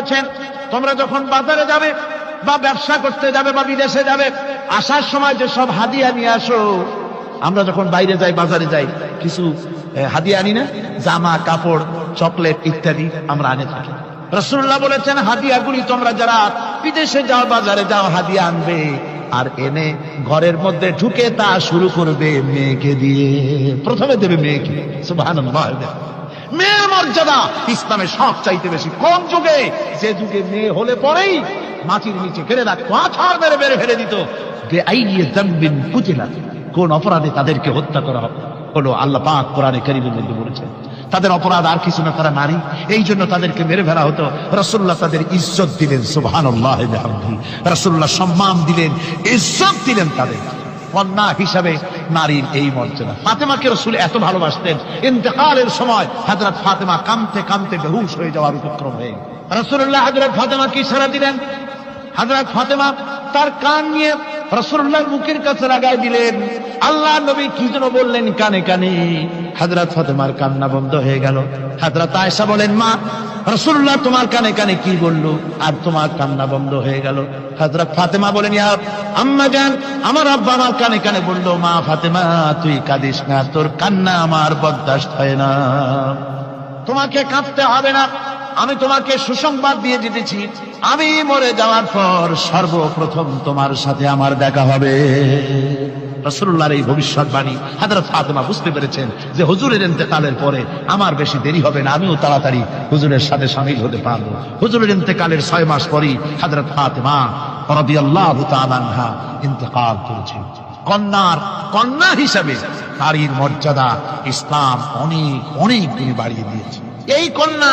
বলেছেন তোমরা যখন বাজারে যাবে বা ব্যবসা করতে যাবে বা বিদেশে যাবে, আসার সময় যে সব হাদিয়া নিয়ে আসো। আমরা যখন বাইরে যাই, বাজারে যাই, কিছু হাদিয়া আনি না? জামা, কাপড়, চকলেট ইত্যাদি আমরা আনে থাকি। রসুল্লাহ বলেছেন, হাদিয়াগুলি তোমরা যারা বিদেশে যাও, বাজারে যাও, হাদিয়া আনবে। আর এনে ঘরের মধ্যে ঢুকে তা শুরু করবে মেয়েকে দিয়ে। প্রথমে দেবে মেয়েকে। সুবহানাল্লাহ। মেয়ের মর্যাদা ইসলামে সব চাইতে বেশি কোন যুগে। যে যুগে মেয়ে হলে পরেই মাটির নিচে ফেলে রাখতো, আছাড় মেরে মেরে ফেলে দিত। কোন অপরাধে তাদেরকে হত্যা করা হলো আল্লাহ পাক কোরআনে কারিমের মধ্যে বলেছেন, তাদের অপরাধ আর কিছু না, তারা নারী। এই জন্য তাদেরকে মেরে ফেলা হতো। রসুল্লাহ তাদের ইজ্জত দিলেন, সুবহানাল্লাহ রসুল্লাহ সম্মান দিলেন, ইজ্জত দিলেন তাদের। কন্যা হিসাবে নারীর এই মর্যাদা। ফাতেমাকে রসুল এত ভালোবাসতেন। ইন্তেকালের সময় হাজরত ফাতেমা কামতে কামতে বেহুশ হয়ে যাওয়ার উপক্রম হয়ে রসুল্লাহ হাজরত ফাতেমা কি সারা দিলেন। হাজরত ফাতেমা তার কান নিয়ে রসুল্লাহর মুখের কাছে লাগাই দিলেন। আল্লাহ নবী কি যেন বললেন কানে কানে। হাজরত ফাতেমার কান্না বন্ধ হয়ে গেল। হাজরত আয়সা বলেন, মা রসুল্লাহ তোমার কানে কানে কি বলল? আর তোমার কান্না বন্ধ হয়ে গেল। হাজরত ফাতেমা বলেন আম্মা জান, আমার আব্বা আমার কানে কানে বলল, মা ফাতেমা, তুই কাঁদিস না, তোর কান্না আমার বরদাস্ত হয় না। তোমাকে কাঁদতে হবে না। আমি তোমাকে সুসংবাদ দিয়ে দিতেছি। আমি মরে যাওয়ার পর সর্বপ্রথম তোমার সাথে আমার দেখা হবে। রসুল্লাহর এই ভবিষ্যৎবাণী হাজরত ফাতেমা বুঝতে পেরেছেন যে হুজুরের ইন্তেকালের পরে আমার বেশি দেরি হবে না, আমিও তাড়াতাড়ি হুজুরের সাথে সামিল হতে পারব। হুজুরের ইন্তেকালের ছয় মাস পরই হাজরত ফাতেমা রাদিয়াল্লাহু তাআলা আনহা ইন্তেকাল করেছেন। কন্যার কন্যা হিসাবে নারীর মর্যাদা ইসলাম অনেক অনেক গুণে বাড়িয়ে দিয়েছে। এই কন্যা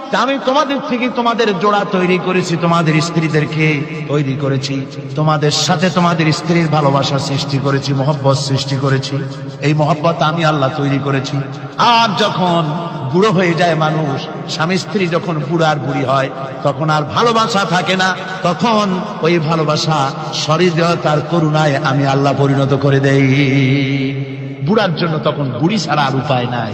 আমি তোমাদের থেকে তোমাদের জোড়া তৈরি করেছি, তোমাদের স্ত্রীদেরকে তৈরি করেছি, তোমাদের সাথে তোমাদের স্ত্রীর ভালোবাসা সৃষ্টি করেছি, মহব্বত সৃষ্টি করেছি। এই মহব্বত আমি আল্লাহ তৈরি করেছি। আর যখন বুড়ো হয়ে যায় মানুষ, স্বামী স্ত্রী যখন বুড়ো আর বুড়ি হয়, তখন আর ভালোবাসা থাকে না। তখন ওই ভালোবাসা শরীর তার করুণায় আমি আল্লাহ পরিণত করে দেই। বুড়ার জন্য তখন বুড়ি ছাড়া আর উপায় নাই।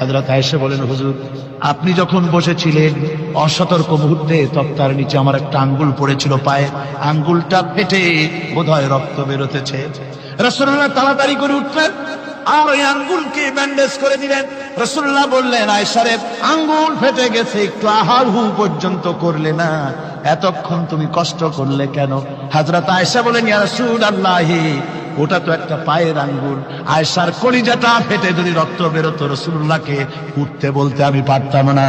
হাজরত আয়েশা বলেন, হুজুর, আপনি যখন বসেছিলেন অসতর্ক মুহূর্তে তক্তার নিচে আমার একটা আঙ্গুল পড়েছিল পায়ে। আঙ্গুলটা ফেটে বোধহয় রক্ত বেরোতেছে। রসুল্লাহ তাড়াতাড়ি করে উঠলেন আর ওই আঙ্গুলকে ব্যান্ডেজ করে দিলেন। রসুল্লাহ বললেন আয়সারে আঙ্গুল ফেটে গেছে, একটু আহার হু পর্যন্ত করলে না। এতক্ষণ তুমি কষ্ট করলে কেন? হাজরত আয়সা বলেন, ইয়া রসুল আল্লাহি ওটা তো একটা পায়ের আঙ্গুল। আয়সার কলিজাটা ফেটে যদি রক্ত বেরোতো রসুল্লাহকে, উঠতে বলতে আমি পারতাম না।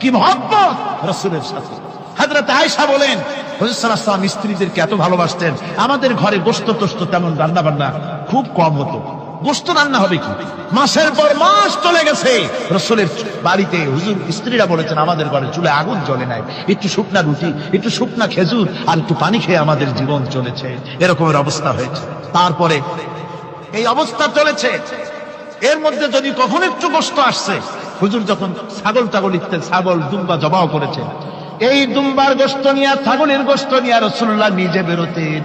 কি মহব্বত রসুলের সাথে। হাজরত আয়সা বলেন হজরতাম স্ত্রীদেরকে এত ভালোবাসতেন। আমাদের ঘরে গোস্ত তোস্ত তেমন রান্না বান্না খুব কম হতো। গোস্ত রান্না হবে কি? মাসের পর মাস চলে গেছে। রসুলের বাড়িতে হুজুর স্ত্রীরা বলেছেন, আমাদের ঘরে চুলে আগুন জ্বলে নাই। একটু শুকনা রুটি, একটু শুকনা খেজুর আর একটু পানি খেয়ে আমাদের জীবন চলেছে। এরকমের অবস্থা হয়েছে। তারপরে এই অবস্থা চলেছে। এর মধ্যে যদি কখন একটু কষ্ট আসছে, হুজুর যখন ছাগল টাগল ইত্যাদি, ছাগল, দুম্বা জবাও করেছেন, এই দুম্বার গোস্ত নিয়ে ছাগলের গোস্ত নিয়ে রসুল্লাহ নিজে বেরোতেন।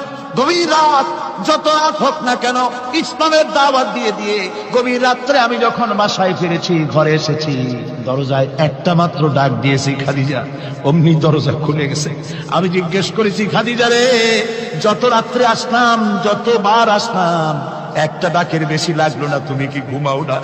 গভীর রাত যত রাত হোক না কেন, ইসলামের দাওয়াত দিয়ে দিয়ে গভীর রাত্রে আমি যখন বাসায় ফিরেছি, ঘরে এসেছি, দরজায় একটা মাত্র ডাক দিয়েছি, খাদিজা। অমনি দরজা খুলে গেছে। আমি জিজ্ঞেস করেছি, খাদিজা রে, যত রাত্রে আসলাম, যতবার আসলাম, একটা ডাকের বেশি লাগল না, তুমি কি ঘুমাও না?